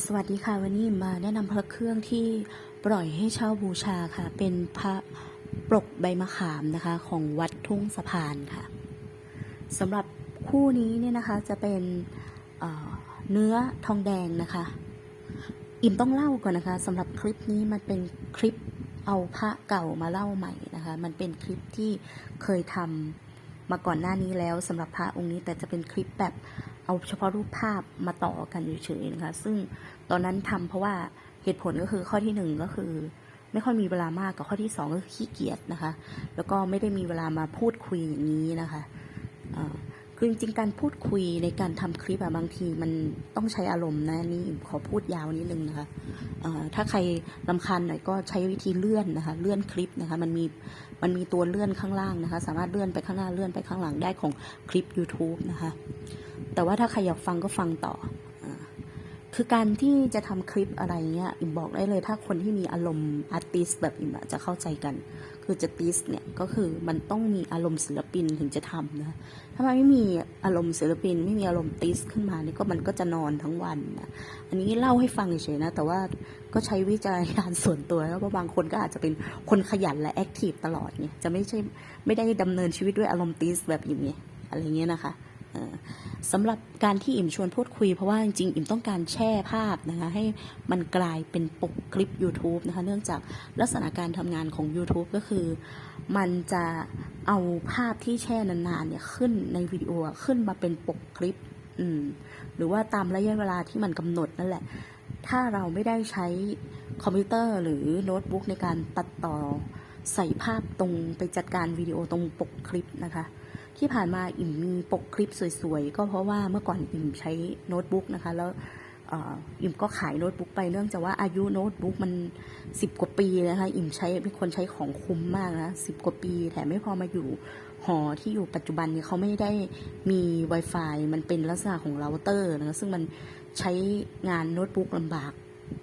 สวัสดีค่ะวันนี้มาแนะนำพระเครื่องที่ปล่อยให้เช่าบูชาค่ะ เป็นพระปลกใบมะขามนะคะ ของวัดทุ่งสะพานค่ะสำหรับคู่นี้เนี่ยนะคะจะเป็นเเนื้อทองแดงนะคะ อิ่มต้องเล่าก่อนนะคะสำหรับคลิปนี้มันเป็นคลิปเอาพระเก่ามาเล่าใหม่นะคะ มันเป็นคลิปที่เคยทำมาก่อนหน้านี้แล้วสำหรับพระองค์นี้แต่จะเป็นคลิปแบบ เอาเฉพาะรูปภาพมาต่อกันเฉยๆนะคะซึ่งตอนนั้นทำเพราะว่าเหตุผลก็คือข้อที่หนึ่งก็คือ ไม่ค่อยมีเวลามากกับข้อที่สองก็คือขี้เกียจนะคะ แล้วก็ไม่ได้มีเวลามาพูดคุยอย่างนี้นะคะะ คือจริงๆการพูดคุยในการทำคลิปอะบางทีมันต้องใช้อารมณ์นะนี่ขอพูดยาวนิดนึงนะคะถ้าใครลำคาญหน่อยก็ใช้วิธีเลื่อนนะคะเลื่อนคลิปนะคะมันมีมันมีตัวเลื่อนข้างล่างนะคะ สามารถเลื่อนไปข้างหน้าเลื่อนไปข้างหลังได้ของคลิป YouTube นะคะ แต่ว่าถ้าใครอยากฟังก็ฟังต่อคือการที่จะทำคลิปอะไรเงี้ยอิมบอกได้เลย ถ้าคนที่มีอารมณ์อาร์ติสแบบอิมจะเข้าใจกันคือจะติสเนี่ยก็คือมันต้องมีอารมณ์ศิลปินถึงจะทำนะถ้ามันไม่มีอารมณ์ศิลปิน ไม่มีอารมณ์ติสขึ้นมาเนี่ยก็มันก็จะนอนทั้งวันนะอันนี้เล่าให้ฟังเฉยๆนะ แต่ว่าก็ใช้วิจารณญารส่วนตัวแล้วเพราะบางคนก็อาจจะเป็นคนขยันและแอคทีฟตลอดเนี่ยจะไม่ใช่ไม่ได้ดำเนินชีวิตด้วยอารมณ์ติสแบบอย่างเงี้ยอะไรเงี้ยนะคะ สำหรับการที่อิ่มชวนพูดคุยเพราะว่าจริงๆ อิ่มต้องการแช่ภาพนะคะให้มันกลายเป็นปกคลิป YouTube นะคะเนื่องจากลักษณะการทำงานของ YouTube ก็คือ มันจะเอาภาพที่แช่นานๆเนี่ยขึ้นในวิดีโอขึ้นมาเป็นปกคลิปหรือว่าตามระยะเวลาที่มันกำหนดนั่นแหละ ถ้าเราไม่ได้ใช้คอมพิวเตอร์หรือโน้ตบุ๊กในการตัดต่อใส่ภาพตรงไปจัดการวิดีโอตรงปกคลิปนะคะ ที่ผ่านมาอิ่มมีปกคลิปสวยๆ ก็เพราะว่าเมื่อก่อนอิ่มใช้โน้ตบุ๊กนะคะ แล้วอิ่มก็ขายโน้ตบุ๊กไปเนื่องจากว่าอายุโน้ตบุ๊กมันสิบกว่าปีนะคะ อิ่มใช้เป็นคนใช้ของคุ้มมากนะสิบกว่าปี แถมไม่พอมาอยู่หอที่อยู่ปัจจุบันเนี่ยเขาไม่ได้มี Wi-Fi มันเป็นลักษณะของเราเตอร์นะคะซึ่งมันใช้งานโน้ตบุ๊กลำบาก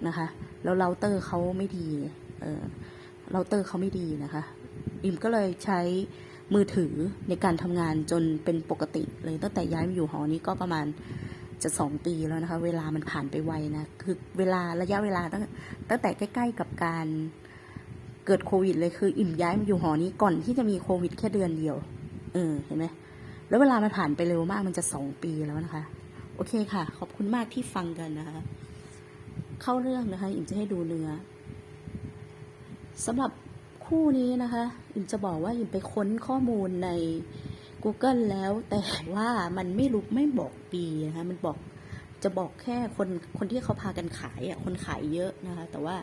นะคะ แล้วเราเตอร์เขาไม่ดี เออเราเตอร์เขาไม่ดีนะคะ อิ่มก็เลยใช้ มือถือในการทำงานจนเป็นปกติเลยตั้งแต่ย้ายมาอยู่หอนี้ก็ประมาณจะสองปีแล้วนะคะ เวลามันผ่านไปไวนะ คือเวลาระยะเวลาตั้งตั้งแต่ใกล้ ๆ กับการเกิดโควิดเลยคืออิ่มย้ายมาอยู่หอนี้ก่อนที่จะมีโควิดแค่เดือนเดียว เออเห็นไหมแล้วเวลามันผ่านไปเร็วมากมันจะสองปีแล้วนะคะ โอเคค่ะ ขอบคุณมากที่ฟังกันนะคะ เข้าเรื่องนะคะ อิ่มจะให้ดูเนื้อสำหรับ คู่นี้นะคะอิ่มจะบอกว่าอิ่มไปค้นข้อมูลใน Google แล้วแต่ว่ามันไม่รู้ไม่บอกปีนะคะมันบอกจะบอกแค่คนคนที่เขาพากันขายอะคนขายเยอะนะคะ แต่ว่า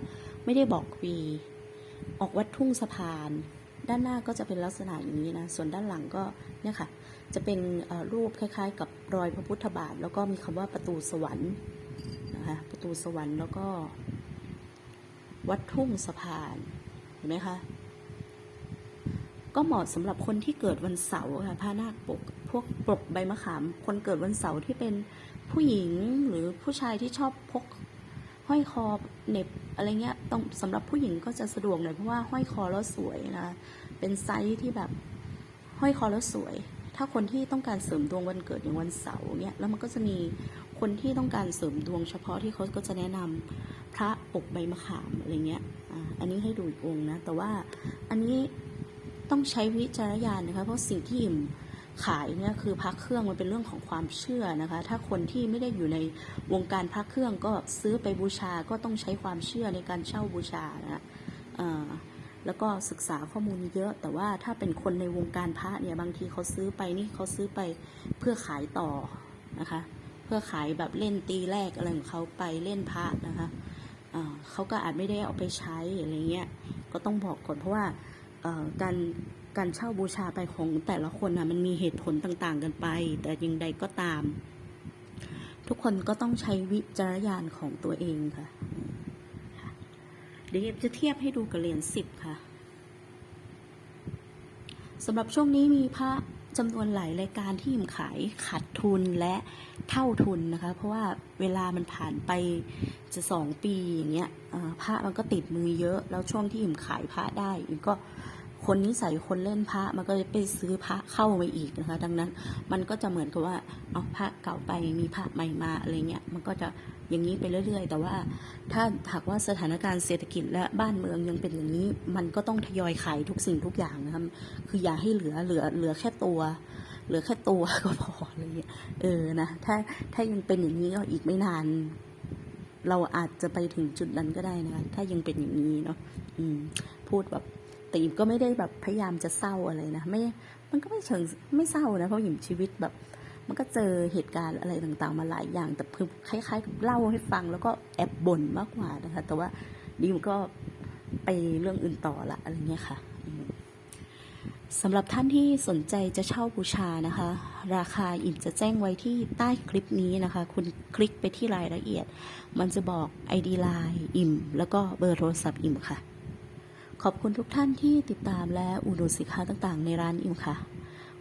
ไม่ได้บอกปี ออกวัดทุ่งสะพาน ด้านหน้าก็จะเป็นลักษณะอย่างนี้นะส่วนด้านหลังก็เนี่ยค่ะ จะเป็นรูปคล้ายๆ กับรอยพระพุทธบาท แล้วก็มีคำว่าประตูสวรรค์นะคะประตูสวรรค์แล้วก็ วัดทุ่งสะพานเห็นไหมคะ ก็เหมาะสำหรับคนที่เกิดวันเสาร์ค่ะผ้านาคปก พวกปกใบมะขาม คนเกิดวันเสาร์ที่เป็นผู้หญิงหรือผู้ชายที่ชอบพกห้อยคอเหน็บอะไรเงี้ยต้องสำหรับผู้หญิงก็จะสะดวกหน่อยเพราะว่าห้อยคอแล้วสวยนะ เป็นไซส์ที่แบบห้อยคอแล้วสวย ถ้าคนที่ต้องการเสริมดวงวันเกิดอย่างวันเสาร์เนี่ยแล้วมันก็จะมีคนที่ต้องการเสริมดวงเฉพาะที่เขาก็จะแนะนำพระปกใบมะขามอะไรเงี้ยอ่าอันนี้ให้ดูอีกองนะ แต่ว่าอันนี้ ต้องใช้วิจารณญาณนะคะ เพราะสิ่งที่อิ่มขายเนี่ยคือพระเครื่องมันเป็นเรื่องของความเชื่อนะคะ ถ้าคนที่ไม่ได้อยู่ในวงการพระเครื่องก็ซื้อไปบูชาก็ต้องใช้ความเชื่อในการเช่าบูชานะแล้วก็ศึกษาข้อมูลเยอะ แต่ว่าถ้าเป็นคนในวงการพระเนี่ยบางทีเขาซื้อไปนี่เขาซื้อไปเพื่อขายต่อนะคะ เพื่อขายแบบเล่นตีแรกอะไรของเขาไปเล่นพระนะคะเขาก็อาจไม่ได้เอาไปใช้อะไรเงี้ยก็ต้องบอกก่อนเพราะว่า การการเช่าบูชาไปของแต่ละคนนะมันมีเหตุผลต่างๆกันไป แต่ยังใดก็ตาม ทุกคนก็ต้องใช้วิจารยานของตัวเองค่ะ เดี๋ยวจะเทียบให้ดูกับเหรียญสิบค่ะสำหรับช่วงนี้มีพระ จำนวนหลายรายการที่อิ่มขายขาดทุนและเท่าทุนนะคะ เพราะว่าเวลามันผ่านไปจะสองปีอย่างเงี้ยพระมันก็ติดมือเยอะ แล้วช่วงที่อิ่มขายพระได้อิ่มก็คนนิสัยคนเล่นพระมันก็ไปซื้อพระเข้ามาอีกนะคะ ดังนั้นมันก็จะเหมือนกับว่าเอาพระเก่าไปมีพระใหม่มาอะไรเงี้ยมันก็จะ อย่างนี้ไปเรื่อย ๆ แต่ว่าถ้าหากว่าสถานการณ์เศรษฐกิจและบ้านเมืองยังเป็นอย่างนี้ มันก็ต้องทยอยขายทุกสิ่งทุกอย่างนะคะคืออย่าให้เหลือเหลือเหลือแค่ตัว เหลือแค่ตัวก็พออะไรเงี้ยเออนะถ้าถ้ายังเป็นอย่างนี้ก็อีกไม่นาน เราอาจจะไปถึงจุดนั้นก็ได้นะคะถ้ายังเป็นอย่างนี้เนาะอืม พูดแบบแต่อิมก็ไม่ได้แบบพยายามจะเศร้าอะไรนะไม่ มันก็ไม่เชิงไม่เศร้านะเพราะอิมชีวิตแบบ มันก็เจอเหตุการณ์อะไรต่างๆ มาหลายอย่าง แต่คือคล้ายๆกับเล่าให้ฟังแล้วก็แอบบ่นมากกว่านะคะ แต่ว่าดิมก็ไปเรื่องอื่นต่อละอะไรเงี้ยค่ะสำหรับท่านที่สนใจจะเช่าบูชานะคะ ราคาอิมจะแจ้งไว้ที่ใต้คลิปนี้นะคะ คุณคลิกไปที่รายละเอียด มันจะบอก ID Line อิมแล้วก็เบอร์โทรศัพท์อิมค่ะ ขอบคุณทุกท่านที่ติดตามและอุดหนุนสินค้าต่างๆ ในร้านอิมค่ะ